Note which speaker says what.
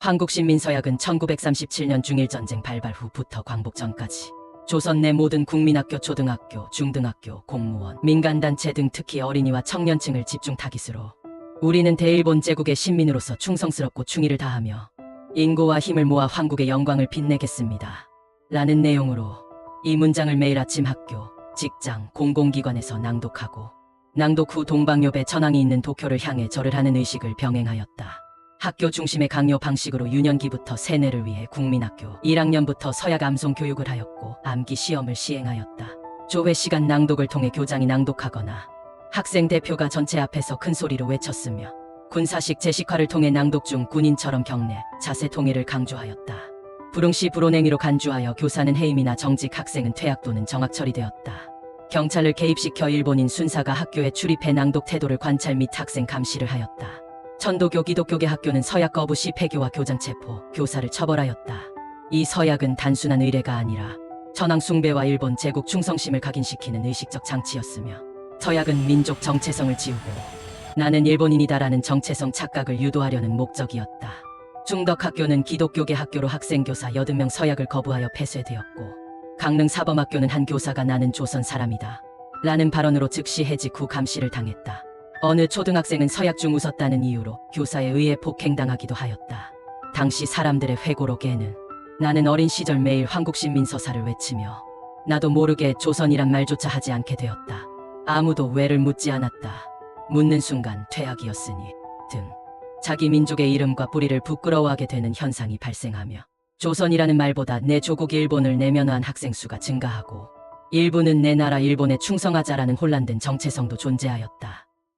Speaker 1: 한국신민서약은 1937년 중일전쟁 발발 후부터 광복 전까지 조선 내 모든 국민학교, 초등학교, 중등학교, 공무원, 민간단체 등 특히 어린이와 청년층을 집중 타깃으로 우리는 대일본 제국의 신민으로서 충성스럽고 충의를 다하며 인고와 힘을 모아 황국의 영광을 빛내겠습니다. 라는 내용으로 이 문장을 매일 아침 학교, 직장, 공공기관에서 낭독하고 낭독 후 동방요배 전황이 있는 도쿄를 향해 절을 하는 의식을 병행하였다. 학교 중심의 강요 방식으로 유년기부터 세뇌를 위해 국민학교 1학년부터 서약 암송 교육을 하였고 암기 시험을 시행하였다. 조회 시간 낭독을 통해 교장이 낭독하거나 학생 대표가 전체 앞에서 큰 소리로 외쳤으며 군사식 제식화를 통해 낭독 중 군인처럼 경례, 자세 통일을 강조하였다. 불응시 불온행위로 간주하여 교사는 해임이나 정직 학생은 퇴학 또는 정학 처리되었다. 경찰을 개입시켜 일본인 순사가 학교에 출입해 낭독 태도를 관찰 및 학생 감시를 하였다. 천도교 기독교계 학교는 서약 거부 시 폐교와 교장 체포, 교사를 처벌하였다. 이 서약은 단순한 의례가 아니라 천황 숭배와 일본 제국 충성심을 각인시키는 의식적 장치였으며 서약은 민족 정체성을 지우고 나는 일본인이다라는 정체성 착각을 유도하려는 목적이었다. 중덕학교는 기독교계 학교로 학생 교사 80명 서약을 거부하여 폐쇄되었고 강릉 사범학교는 한 교사가 나는 조선 사람이다. 라는 발언으로 즉시 해직 후 감시를 당했다. 어느 초등학생은 서약 중 웃었다는 이유로 교사에 의해 폭행당하기도 하였다. 당시 사람들의 회고록에는 나는 어린 시절 매일 한국신민서사를 외치며 나도 모르게 조선이란 말조차 하지 않게 되었다. 아무도 왜를 묻지 않았다. 묻는 순간 퇴학이었으니 등 자기 민족의 이름과 뿌리를 부끄러워하게 되는 현상이 발생하며 조선이라는 말보다 내 조국 일본을 내면화한 학생 수가 증가하고 일부는 내 나라 일본에 충성하자라는 혼란된 정체성도 존재하였다.